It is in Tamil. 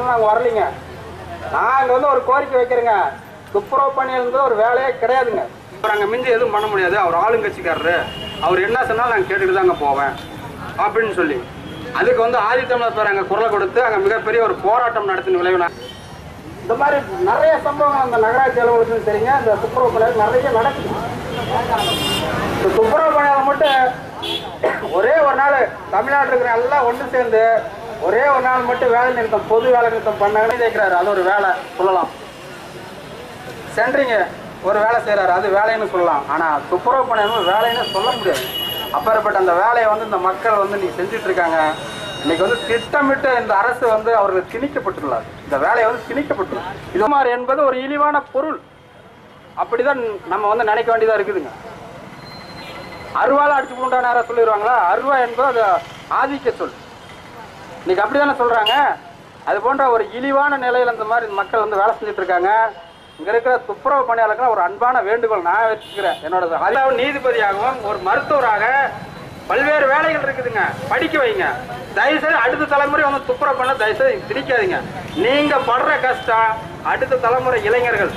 நாங்கள் வரலைங்க. நாங்கள் வந்து ஒரு கோரிக்கை வைக்கிறேங்க. துப்புரவு பணியிலிருந்து ஒரு வேலையே கிடையாதுங்க. அவர் அங்கே மிஞ்சி எதுவும் பண்ண முடியாது. அவர் ஆளுங்கட்சிக்காரரு. அவர் என்ன சொன்னாலும் நாங்கள் கேட்டுட்டு தாங்க போவேன். அப்படின்னு சொல்லி. அதுக்கு வந்து ஆதித்தமிழர் பேர் அங்கே குரல் கொடுத்து அங்கே மிகப்பெரிய ஒரு போராட்டம் நடத்தின விளைவு இந்த மாதிரி நிறைய சம்பவங்கள் அந்த நகராட்சி அலுவலகத்தில் சரிங்க இந்த துப்புரவு பணியாளர் நிறைய நடக்குது. இந்த துப்புரவு பணியாளர் மட்டும் ஒரே ஒரு நாள் தமிழ்நாட்டில் இருக்கிற எல்லாம் ஒன்று சேர்ந்து ஒரே ஒரு நாள் மட்டும் வேலை நிறுத்தம் பொது வேலை நிறுத்தம் பண்ணாங்கன்னு கேட்குறாரு. அது ஒரு வேலை சொல்லலாம். சென்ட்ரிங்க ஒரு வேலை செய்கிறாரு அது வேலைன்னு சொல்லலாம். ஆனால் துப்புரவு பணியாளர் வேலைன்னு சொல்ல முடியாது. அப்பேற்பட்ட அந்த வேலையை வந்து இந்த மக்கள் வந்து இன்னைக்கு செஞ்சுட்டு இருக்காங்க. இன்னைக்கு வந்து திட்டமிட்டு இந்த அரசு வந்து அவர்கள் திணிக்கப்பட்டுள்ளார். இந்த வேலையை வந்து திணிக்கப்பட்டுள்ளார். இது மாதிரி என்பது ஒரு இழிவான பொருள். அப்படிதான் நம்ம வந்து நினைக்க வேண்டியதாக இருக்குதுங்க. அருவால அடிச்சு போண்டா நேரம் சொல்லிடுவாங்களா? அருவா என்பது அது ஆதிக்க சொல். இன்னைக்கு அப்படிதானே சொல்கிறாங்க அது போன்ற ஒரு இழிவான நிலையில் இந்த மாதிரி மக்கள் வந்து வேலை செஞ்சுட்டு இருக்காங்க. இங்கே இருக்கிற துப்புரவு பணியாளர்கள் ஒரு அன்பான வேண்டுகோள் நான் வச்சுக்கிறேன். என்னோட அதாவது நீதிபதியாகவும் ஒரு மருத்துவராக பல்வேறு வேலைகள் இருக்குதுங்க. படிக்க வைங்க. தயவுசெய்து அடுத்த தலைமுறை வந்து துப்புரவு பண்ண தயவுசெய்து திணிக்காதீங்க நீங்கள் படுற கஷ்டம் அடுத்த தலைமுறை இளைஞர்கள்.